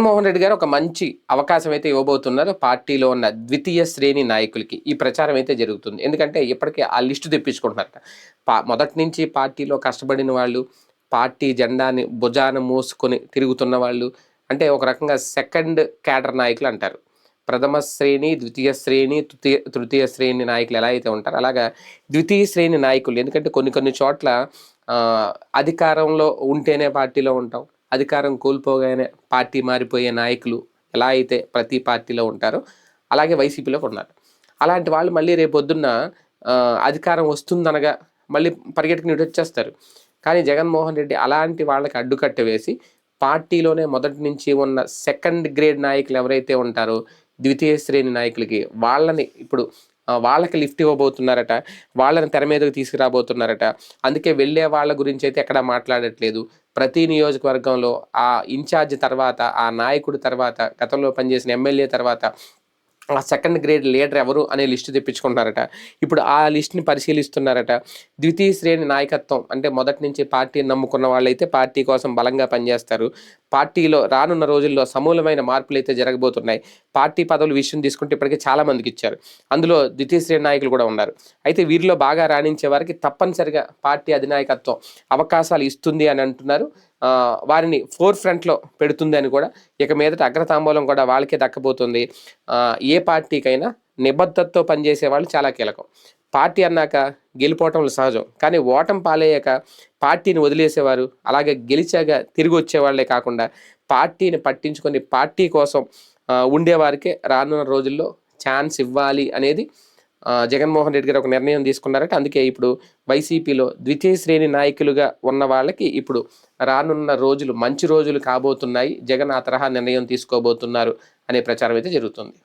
జగన్మోహన్ రెడ్డి గారు ఒక మంచి అవకాశం అయితే ఇవ్వబోతున్నారు పార్టీలో ఉన్న ద్వితీయ శ్రేణి నాయకులకి. ఈ ప్రచారం అయితే జరుగుతుంది. ఎందుకంటే ఇప్పటికే ఆ లిస్టు తెప్పించుకుంటున్నారట పా మొదటి నుంచి పార్టీలో కష్టపడిన వాళ్ళు పార్టీ జెండాని భుజాన మోసుకొని తిరుగుతున్న వాళ్ళు అంటే ఒక రకంగా సెకండ్ క్యాడర్ నాయకులు అంటారు. ప్రథమ శ్రేణి ద్వితీయ శ్రేణి తృతీయ తృతీయ శ్రేణి నాయకులు ఎలా అయితే ఉంటారో అలాగా ద్వితీయ శ్రేణి నాయకులు. ఎందుకంటే కొన్ని కొన్ని చోట్ల అధికారంలో ఉంటేనే పార్టీలో ఉంటాం. అధికారం కోల్పోగానే పార్టీ మారిపోయే నాయకులు ఎలా అయితే ప్రతి పార్టీలో ఉంటారో అలాగే వైసీపీలో ఉన్నారు. అలాంటి వాళ్ళు మళ్ళీ రేపొద్దున్న అధికారం వస్తుందనగా మళ్ళీ పరిగెట్టుకుని ఇటు వచ్చేస్తారు. కానీ జగన్మోహన్ రెడ్డి అలాంటి వాళ్ళకి అడ్డుకట్ట వేసి పార్టీలోనే మొదటి నుంచి ఉన్న సెకండ్ గ్రేడ్ నాయకులు ఎవరైతే ఉంటారో ద్వితీయ శ్రేణి నాయకులకి వాళ్ళని ఇప్పుడు వాళ్ళకి లిఫ్ట్ ఇవ్వబోతున్నారట వాళ్ళని తెర మీదకి తీసుకురాబోతున్నారట. అందుకే వెళ్ళే వాళ్ళ గురించి అయితే ఎక్కడా మాట్లాడట్లేదు. ప్రతి నియోజకవర్గంలో ఆ ఇన్ఛార్జ్ తర్వాత ఆ నాయకుడి తర్వాత గతంలో పనిచేసిన ఎమ్మెల్యే తర్వాత ఆ సెకండ్ గ్రేడ్ లీడర్ ఎవరు అనే లిస్టు తెప్పించుకుంటున్నారట. ఇప్పుడు ఆ లిస్ట్ని పరిశీలిస్తున్నారట. ద్వితీయ శ్రేణి నాయకత్వం అంటే మొదటి నుంచి పార్టీని నమ్ముకున్న వాళ్ళైతే పార్టీ కోసం బలంగా పనిచేస్తారు. పార్టీలో రానున్న రోజుల్లో సమూలమైన మార్పులు అయితే జరగబోతున్నాయి. పార్టీ పదవుల విషయం తీసుకుంటే ఇప్పటికే చాలా మందికి ఇచ్చారు. అందులో ద్వితీయ శ్రేణి నాయకులు కూడా ఉన్నారు. అయితే వీరిలో బాగా రాణించే వారికి తప్పనిసరిగా పార్టీ అధినాయకత్వం అవకాశాలు ఇస్తుంది అని అంటున్నారు. వారిని ఫోర్ ఫ్రంట్లో పెడుతుంది అని కూడా ఇక మీదట అగ్రతాంబూలం కూడా వాళ్ళకే దక్కబోతుంది. ఏ పార్టీకైనా నిబద్ధతతో పనిచేసే వాళ్ళు చాలా కీలకం. పార్టీ అన్నాక గెలిపోవటం సహజం. కానీ ఓటం పాలయ్యాక పార్టీని వదిలేసేవారు అలాగే గెలిచాక తిరిగి వచ్చేవాళ్ళే కాకుండా పార్టీని పట్టించుకొని పార్టీ కోసం ఉండేవారికే రానున్న రోజుల్లో ఛాన్స్ ఇవ్వాలి అనేది జగన్మోహన్ రెడ్డి గారు ఒక నిర్ణయం తీసుకున్నారట. అందుకే ఇప్పుడు వైసీపీలో ద్వితీయ శ్రేణి నాయకులుగా ఉన్న వాళ్ళకి ఇప్పుడు రానున్న రోజులు మంచి రోజులు కాబోతున్నాయి. జగన్ ఆ తరహా నిర్ణయం తీసుకోబోతున్నారు అనే ప్రచారం అయితే జరుగుతుంది.